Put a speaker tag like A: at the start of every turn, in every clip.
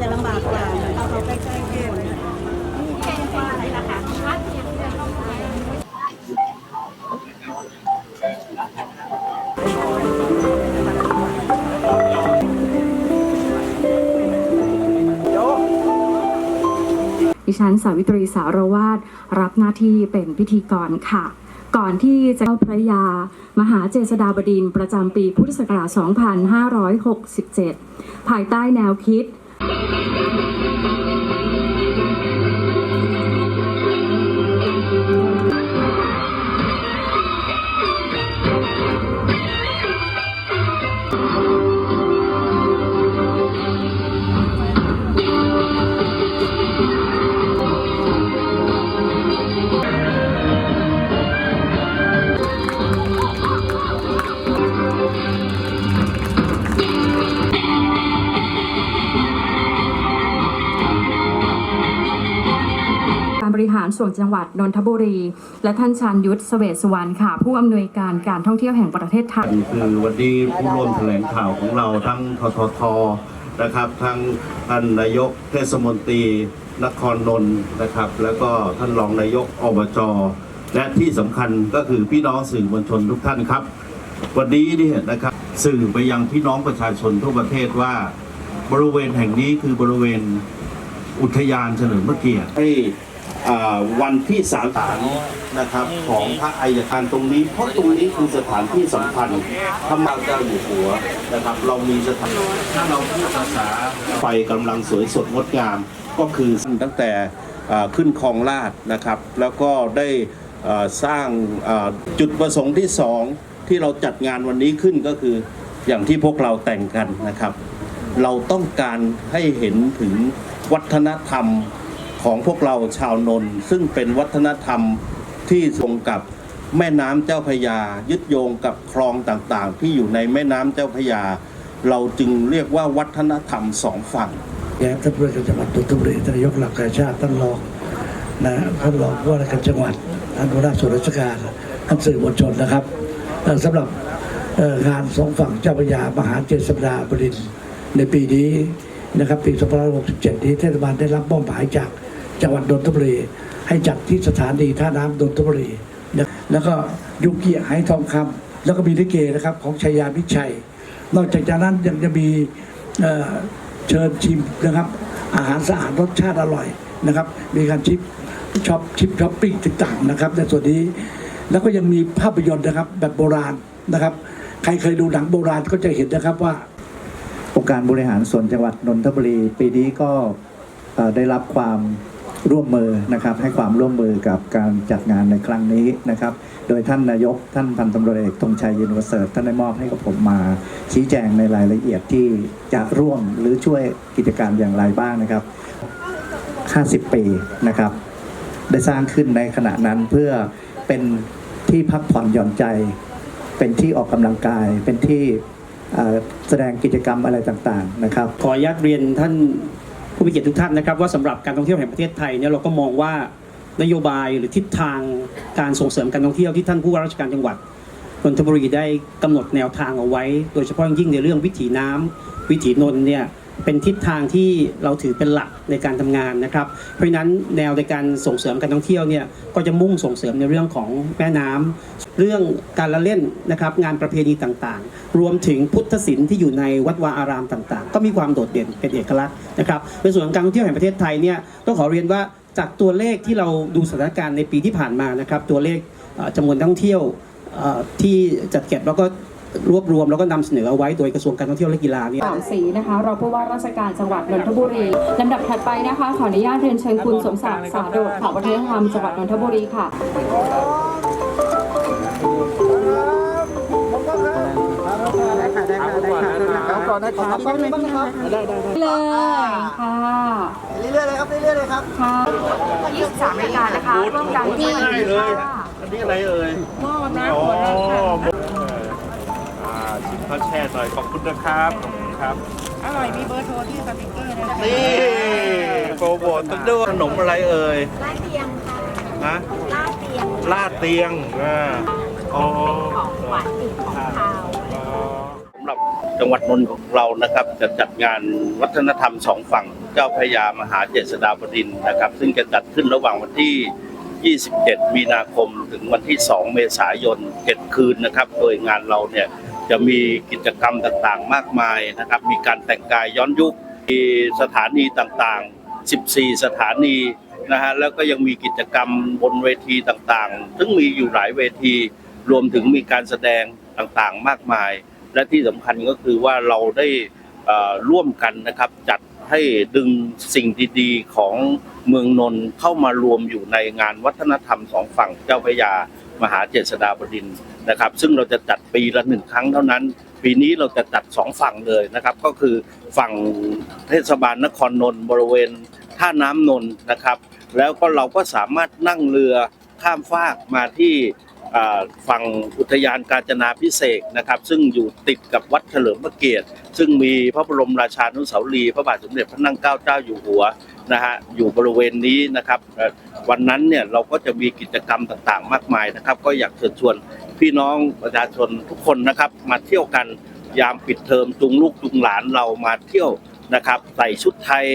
A: จะลำบากกว่าเราเอาใกล้ๆกัน
B: ดิฉันสาวิตรีสารวาดรับหน้าที่เป็นพิธีกรค่ะ ก่อนที่จะเข้าพระยา มหาเจษฎาบดินประจำปีพุทธศักราช 2567 ภายใต้แนวคิด Thank you. หารส่วนจังหวัดนนทบุรี และท่านชานยุทธเสเวสสุวรรณค่ะ ผู้อำนวยการการท่องเที่ยวแห่งประเทศไทย
C: คือวันนี้ผู้ร่วมแถลงข่าวของเราทั้งทททนะครับทั้งท่านนายกเทศมนตรีนครนนท์นะครับ แล้วก็ท่านรองนายกอบจและที่สำคัญก็คือพี่น้องสื่อมวลชนทุกท่านครับ วันนี้เนี่ยนะครับสื่อไปยังพี่น้องประชาชนทั่วประเทศว่า บริเวณแห่งนี้คือบริเวณอุทยานเฉลิมพระเกียรติให้อ่า วันที่สามฐานนะครับของพระอัยการตรงนี้ เพราะตรงนี้คือสถานที่สำคัญพระมารเจ้าอยู่หัวนะครับ เรามีสถานถ้าเราพูดภาษาไฟกำลังสวยสดงดงาม ก็คือตั้งแต่ขึ้นคลองลาดนะครับ แล้วก็ได้สร้างจุดประสงค์ที่สองที่เราจัดงานวันนี้ขึ้นก็คืออย่างที่พวกเราแต่งกันนะครับ เราต้องการให้เห็นถึงวัฒนธรรม ของพวกเราชาวนนท์ซึ่งเป็นวัฒนธรรมที่ทรงกับแม่น้ำเจ้าพยา ยึดโยงกับคลองต่างๆ ที่อยู่ในแม่น้ำเจ้าพยา เราจึงเรียกว่าวัฒนธรรมสองฝั่ง
D: แย้มท่านผู้ว่าจังหวัดนนทบุรีท่านนายกหลักการชาติท่านรองนะท่านรองว่าราชการจังหวัดท่านหัวหน้าส่วนราชการท่านสื่อมวลชนนะครับเอ่อสำหรับงานสองฝั่งเจ้าพระยามหาเจษฎาบดินในปีนี้นะครับปี 2567 นี้เทศบาลได้รับมอบหมายจาก จังหวัดนนทบุรี ให้จัดที่สถานีท่าน้ำนนทบุรีแล้วก็ยุกิไหทองคำแล้วก็มีลิเกนะครับของชัยยามิชัย นอกจากนั้นยังจะมีเเชิญชิมนะครับ อาหารสะอาดรสชาติอร่อยนะครับ มีการชิปช็อปชิปช้อปปิ้งต่างๆนะครับ ในส่วนนี้แล้วก็ยังมีภาพยนตร์นะครับแบบโบราณนะครับ ใครเคยดูหนังโบราณก็จะเห็นนะครับว่า
E: องค์การบริหารส่วนจังหวัดนนทบุรี ปีนี้ก็ได้รับความ ร่วมมือนะครับให้ความร่วมมือกับการจัดงานในครั้งนี้นะครับ โดยท่านนายกท่านพันตำรวจเอกธงชัยยืนวเสริฐท่านได้มอบให้กับผมมาชี้แจงในรายละเอียดที่จะร่วมหรือช่วยกิจกรรมอย่างไรบ้างนะครับ 50 ปีนะครับ ได้สร้างขึ้นในขณะนั้นเพื่อเป็นที่พักผ่อนหย่อนใจ เป็นที่ออกกำลังกายเป็นที่แสดงกิจกรรมอะไรต่างๆนะครับ
F: ขออนุญาตเรียนท่าน ผู้มีเกียรติทุกท่านนะครับ ว่าสำหรับการท่องเที่ยวแห่งประเทศไทยเนี่ยเราก็มองว่านโยบายหรือทิศทางการส่งเสริมการท่องเที่ยวที่ท่านผู้ว่าราชการจังหวัดนนทบุรีได้กำหนดแนวทางเอาไว้ โดยเฉพาะยิ่งในเรื่องวิถีน้ำวิถีนนท์เนี่ย เป็นทิศทางที่เราถือเป็นหลักในการทำงานนะครับ เพราะฉะนั้นแนวในการส่งเสริมการท่องเที่ยวเนี่ยก็จะมุ่งส่งเสริมในเรื่องของแม่น้ำเรื่องการละเล่นนะครับงานประเพณีต่างๆ รวมถึงพุทธศิลป์ที่อยู่ในวัดวาอารามต่างๆ ก็มีความโดดเด่นเป็นเอกลักษณ์นะครับในส่วนของการท่องเที่ยวแห่งประเทศไทยเนี่ยต้องขอเรียนว่าจากตัวเลขที่เราดูสถานการณ์ในปีที่ผ่านมานะครับตัวเลขจำนวนท่องเที่ยวที่จัดเก็บแล้วก็ รวบรวมแล้วก็นำเสนอเอาไว้โดยกระทรวงการท่องเที่ยวและกีฬาเนี่ย
B: สามสีนะคะรองผู้ว่าราชการจังหวัดนนทบุรีลำดับถัดไปนะคะ ขออนุญาตเรียนเชิญคุณสมศักดิ์สาโดดข่าววัฒนธรรมจังหวัดนนทบุรีค่ะ
G: ก่อนนะครับแป๊บนึงนะครับได้ได้ได้
B: เลยค่ะ
G: เรื่อยๆเลยครับเรื่อยๆเลยครับ
B: ค่ะ
H: 23นาฬิกานะคะร่วมกันที่วันนี้ค่ะ
C: อันนี้อะไรเอ่ย
H: หม้อน้ำหัวเราค่ะ
C: อ่าชิม ข้าวแช่หน่อยขอบคุณนะครับขอบคุณครับ
H: อร่อยมีเบอร์โทรที่สติกเกอร์นะคะ
C: นี่โปรโมทตั้งด้วยขนมอะไรเอ่ย
A: ลาดเตียงค่ะ
C: ฮะ
A: ลาดเตียง
C: ลาดเตียงอ่าอ๋อ
A: ของหวานติดของคาว
C: สำหรับจังหวัดนนท์ของเรานะครับ จะจัดงานวัฒนธรรมสองฝั่งเจ้าพระยามหาเจษฎาบดินทร์นะครับ ซึ่งจะจัดขึ้นระหว่างวันที่ 27 มีนาคม ถึงวันที่ 2 เมษายน 7 คืนนะครับ โดยงานเราเนี่ย จะมีกิจกรรมต่างๆ มากมายนะครับ มีการแต่งกายย้อนยุคมีสถานีต่างๆ 14 สถานีนะฮะแล้วก็ยังมีกิจกรรมบนเวทีต่างๆ ซึ่งมีอยู่หลายเวที รวมถึงมีการแสดงต่างๆ มากมาย และที่สำคัญก็คือว่าเราได้ร่วมกันนะครับจัดให้ดึงสิ่งดีๆ ของเมืองนนท์เข้ามารวมอยู่ในงานวัฒนธรรมสองฝั่งเจ้าพระยามหาเจษฎาบดินทร์ นะครับ ซึ่งเราจะจัดปีละหนึ่งครั้งเท่านั้น ปีนี้เราจะจัดสองฝั่งเลยนะครับ ก็คือฝั่งเทศบาลนครนนท์บริเวณท่าน้ำนนท์นะครับ แล้วก็เราก็สามารถนั่งเรือข้ามฟากมาที่ฝั่งอุทยานกาญจนาพิเศษนะครับ ซึ่งอยู่ติดกับวัดเฉลิมพระเกียรติ ซึ่งมีพระบรมราชานุสาวรีย์พระบาทสมเด็จพระนั่งเกล้าเจ้าอยู่หัวนะฮะอยู่บริเวณนี้นะครับวันนั้นเนี่ยเราก็จะมีกิจกรรมต่างๆ มากมายนะครับ ก็อยากเชิญชวน พี่น้องประชาชนทุกคนนะครับ มาเที่ยวกันยามปิดเทอมจุงลูกจุงหลานเรามาเที่ยวนะครับ ใส่ชุดไทย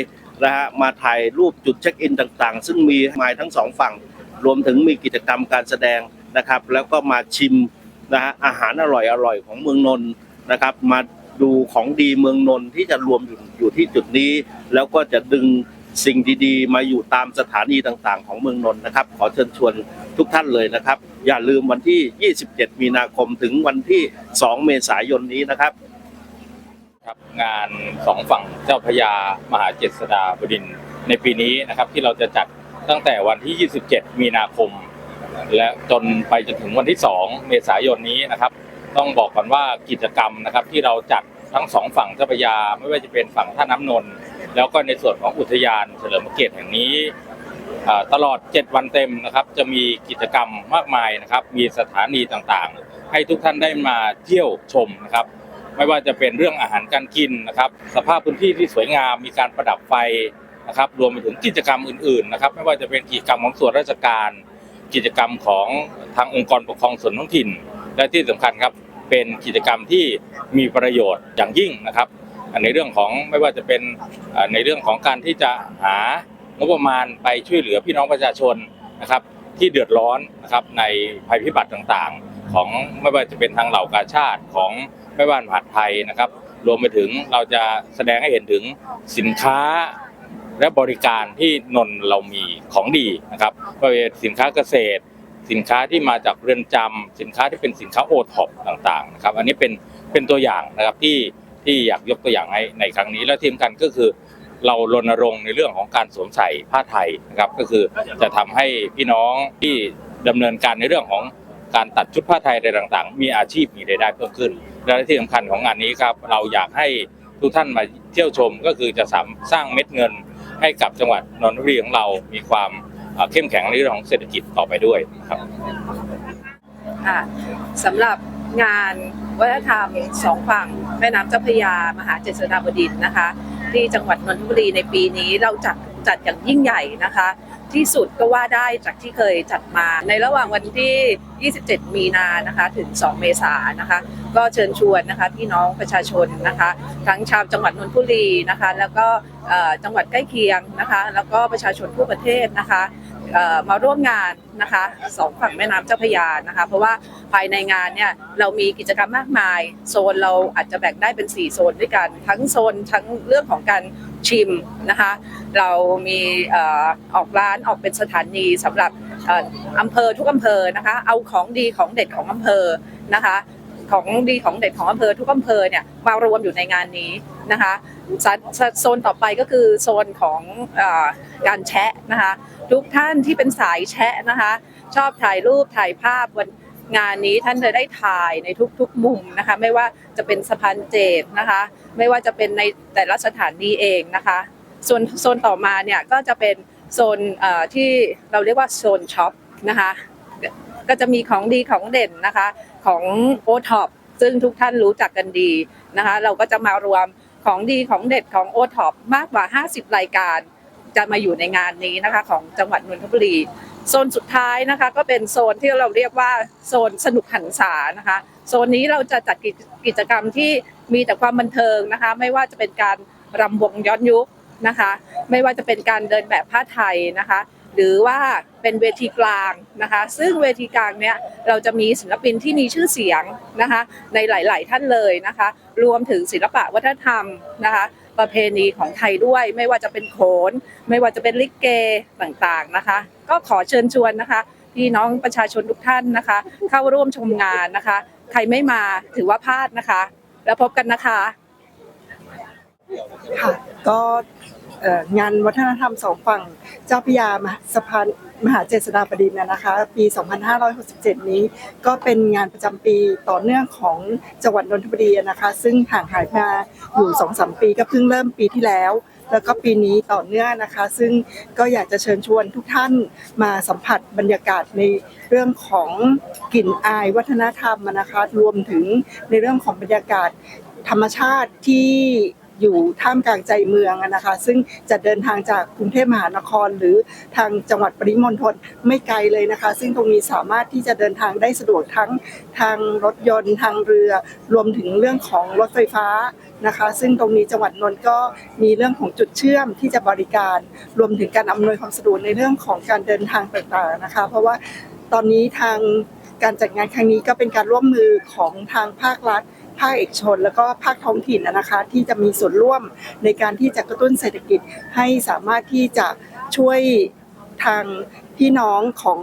C: นะฮะมาถ่ายรูปจุดเช็คอินต่างๆ ซึ่งมีมายทั้งสองฝั่ง รวมถึงมีกิจกรรมการแสดงนะครับ แล้วก็มาชิมนะฮะอาหารอร่อยๆของเมืองนนท์นะครับ มาดูของดีเมืองนนท์ที่จะรวมอยู่อยู่ที่จุดนี้ แล้วก็จะดึงสิ่งดีๆ มาอยู่ตามสถานีต่างๆ ของเมืองนนท์นะครับ ขอเชิญชวน ทุกท่านเลยนะครับ อย่าลืมวันที่ 27 มีนาคมถึงวันที่ 2 เมษายนนี้นะครับ
I: ครับงานสองฝั่งเจ้าพยามหาเจษฎาบดินในปีนี้นะครับที่เราจะจัดตั้งแต่วันที่ 27 มีนาคม และจนไปจนถึงวันที่ 2 เมษายนนี้นะครับ ต้องบอกก่อนว่ากิจกรรมนะครับที่เราจัดทั้งสองฝั่งเจ้าพระยาไม่ว่าจะเป็นฝั่งท่าน้ำนนท์แล้วก็ในส่วนของอุทยานเฉลิมพระเกียรติแห่งนี้ ตลอด 7 วันเต็มนะครับ จะมีกิจกรรมมากมายนะครับ มีสถานีต่างๆ ให้ทุกท่านได้มาเที่ยวชมนะครับ ไม่ว่าจะเป็นเรื่องอาหารการกินนะครับ สภาพพื้นที่ที่สวยงาม มีการประดับไฟนะครับ รวมไปถึงกิจกรรมอื่นๆนะครับ ไม่ว่าจะเป็นกิจกรรมของส่วนราชการ กิจกรรมของทางองค์กรปกครองส่วนท้องถิ่น และที่สำคัญครับ เป็นกิจกรรมที่มีประโยชน์อย่างยิ่งนะครับ ในเรื่องของไม่ว่าจะเป็นในเรื่องของการที่จะหา งบประมาณไปช่วยเหลือพี่น้องประชาชนนะครับที่เดือดร้อนนะครับในภัยพิบัติต่างๆ ของไม่ว่าจะเป็นทางเหล่ากาชาติของแม่บ้านมหาดไทยนะครับ รวมไปถึงเราจะแสดงให้เห็นถึงสินค้าและบริการที่นนเรามีของดีนะครับไม่ว่าจะเป็นสินค้าเกษตร สินค้าที่มาจากเรือนจำสินค้าที่เป็นสินค้าโอท็อปต่างๆนะครับ อันนี้เป็นเป็นตัวอย่างนะครับที่ที่อยากยกตัวอย่างให้ในครั้งนี้และทีมกันก็คือ เรารณรงค์ในเรื่องของการสวมใส่ผ้าไทยนะครับ ก็คือจะทำให้พี่น้องที่ดำเนินการในเรื่องของการตัดชุดผ้าไทยอะไรต่างๆ มีอาชีพมีรายได้เพิ่มขึ้น และที่สำคัญของงานนี้ครับ เราอยากให้ทุกท่านมาเที่ยวชมก็คือจะสามสร้างเม็ดเงินให้กับจังหวัดนนทบุรีของเรามีความเข้มแข็งในเรื่องของเศรษฐกิจต่อไปด้วยครับ
H: สำหรับงานวัฒนธรรมสองฝั่งแม่น้ำเจ้าพระยามหาเจษฎาบดินนะคะ ที่จังหวัดนนทบุรีในปีนี้เราจัดจัดอย่างยิ่งใหญ่นะคะ ที่สุดก็ว่าได้จากที่เคยจัดมา ในระหว่างวันที่ 27 มีนานะคะถึง 2 เมษายนนะคะ ก็เชิญชวนนะคะพี่น้องประชาชนนะคะ ทั้งชาวจังหวัดนนทบุรีนะคะ แล้วก็จังหวัดใกล้เคียงนะคะ แล้วก็ประชาชนทั่วประเทศนะคะ มาร่วมงานนะคะสองฝั่งแม่น้ำเจ้าพระยานะคะ เพราะว่าภายในงานเนี่ยเรามีกิจกรรมมากมาย โซนเราอาจจะแบ่งได้เป็น 4 โซนด้วยกัน ทั้งโซนทั้งเรื่องของการชิมนะคะ เรามีออกร้านออกเป็นสถานีสำหรับอำเภอทุกอำเภอนะคะ เอาของดีของเด็ดของอำเภอนะคะของดีของเด็ดของอำเภอทุกอำเภอเนี่ยมารวมอยู่ในงานนี้นะคะโซนต่อไปก็คือโซนของอการแชะนะคะ ทุกท่านที่เป็นสายแชะนะคะ ชอบถ่ายรูปถ่ายภาพวันงานนี้ท่านจะได้ถ่ายในทุกๆมุมนะคะ ไม่ว่าจะเป็นสะพานเจดนะคะ ไม่ว่าจะเป็นในแต่ละสถานีเองนะคะส่วนโซนต่อมาเนี่ยก็จะเป็นโซนที่เราเรียกว่าโซนช็อปนะคะ ก็จะมีของดีของเด่นนะคะของโอท็อปซึ่งทุกท่านรู้จักกันดีนะคะ เราก็จะมารวมของดีของเด็ดของโอท็อปมากกว่า 50 รายการ จะมาอยู่ในงานนี้นะคะ ของจังหวัดนนทบุรีโซนสุดท้ายนะคะ ก็เป็นโซนที่เราเรียกว่าโซนสนุกหันษานะคะ โซนนี้เราจะจัดกิจกิจกรรมที่มีแต่ความบันเทิงนะคะ ไม่ว่าจะเป็นการรำวงย้อนยุคนะคะ ไม่ว่าจะเป็นการเดินแบบผ้าไทยนะคะ หรือว่าเป็นเวทีกลางนะคะ ซึ่งเวทีกลางเนี้ยเราจะมีศิลปินที่มีชื่อเสียงนะคะ ในหลาย ๆ ท่านเลยนะคะ รวมถึงศิลปะวัฒนธรรมนะคะ ประเพณีของไทยด้วย ไม่ว่าจะเป็นโขน ไม่ว่าจะเป็นลิเกต่างๆนะคะ ก็ขอเชิญชวนนะคะพี่น้องประชาชนทุกท่านนะคะ เข้าร่วมชมงานนะคะ ใครไม่มาถือว่าพลาดนะคะ แล้วพบกันนะคะ
G: ค่ะ ก็ งานวัฒนธรรมสองฝั่งเจ้าพยามหาสะพานมหาเจษฎาบดินนะคะ ปี 2567 นี้ก็เป็นงานประจำปีต่อเนื่องของจังหวัดนนทบุรีนะคะ ซึ่งห่างหายมาอยู่ 2-3 ปีก็เพิ่งเริ่มปีที่แล้ว แล้วก็ปีนี้ต่อเนื่องนะคะ ซึ่งก็อยากจะเชิญชวนทุกท่านมาสัมผัสบรรยากาศในเรื่องของกลิ่นอายวัฒนธรรมนะคะ รวมถึงในเรื่องของบรรยากาศธรรมชาติที่ อยู่ท่ามกลางใจเมืองนะคะ ซึ่งจะเดินทางจากกรุงเทพมหานคร หรือทางจังหวัดปริมณฑลไม่ไกลเลยนะคะ ซึ่งตรงนี้สามารถที่จะเดินทางได้สะดวกทั้งทางรถยนต์ทางเรือ รวมถึงเรื่องของรถไฟฟ้านะคะ ซึ่งตรงนี้จังหวัดนนท์ก็มีเรื่องของจุดเชื่อมที่จะบริการ รวมถึงการอำนวยความสะดวกในเรื่องของการเดินทางต่างๆนะคะ เพราะว่าตอนนี้ทางการจัดงานครั้งนี้ก็เป็นการร่วมมือของทางภาครัฐ ภาคเอกชน แล้วก็ภาคท้องถิ่นนะคะ ที่จะมีส่วนร่วมในการที่จะกระตุ้นเศรษฐกิจให้สามารถที่จะช่วยทางพี่น้องของ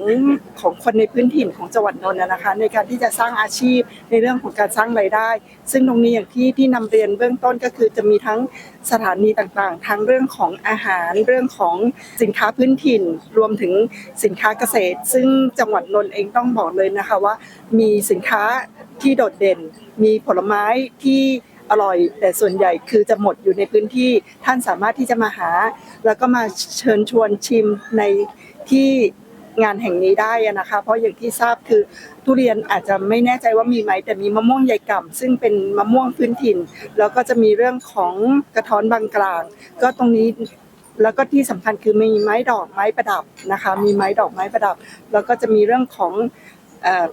G: ของคนในพื้นถิ่นของจังหวัดนนท์นะคะ ในการที่จะสร้างอาชีพในเรื่องของการสร้างรายได้ ซึ่งตรงนี้อย่างที่ที่นำเรียนเบื้องต้นก็คือจะมีทั้งสถานีต่างๆ ทั้งเรื่องของอาหารเรื่องของสินค้าพื้นถิ่น รวมถึงสินค้าเกษตร ซึ่งจังหวัดนนท์เองต้องบอกเลยนะคะว่า มีสินค้า ที่โดดเด่น มีผลไม้ที่อร่อย แต่ส่วนใหญ่คือจะหมดอยู่ในพื้นที่ท่านสามารถที่จะมาหา แล้วก็มาเชิญชวนชิมในที่งานแห่งนี้ได้นะคะ เพราะอย่างที่ทราบคือทุเรียนอาจจะไม่แน่ใจว่ามีไหมแต่มีมะม่วงใหญ่ก่ำซึ่งเป็นมะม่วงพื้นถิ่น แล้วก็จะมีเรื่องของกระท้อนบางกลาง ก็ตรงนี้แล้วก็ที่สำคัญคือมีไม้ดอกไม้ประดับนะคะ มีไม้ดอกไม้ประดับ แล้วก็จะมีเรื่องของ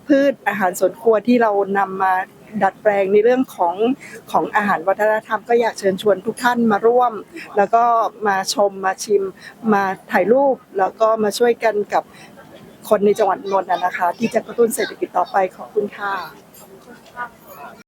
G: พืชอาหารสวนครัวที่เรานำมาดัดแปลงในเรื่องของของอาหารวัฒนธรรมก็อยากเชิญชวนทุกท่านมาร่วม แล้วก็มาชมมาชิมมาถ่ายรูป แล้วก็มาช่วยกันกับคนในจังหวัดนนท์นะนะคะ ที่จะกระตุ้นเศรษฐกิจต่อไปขอบคุณค่ะ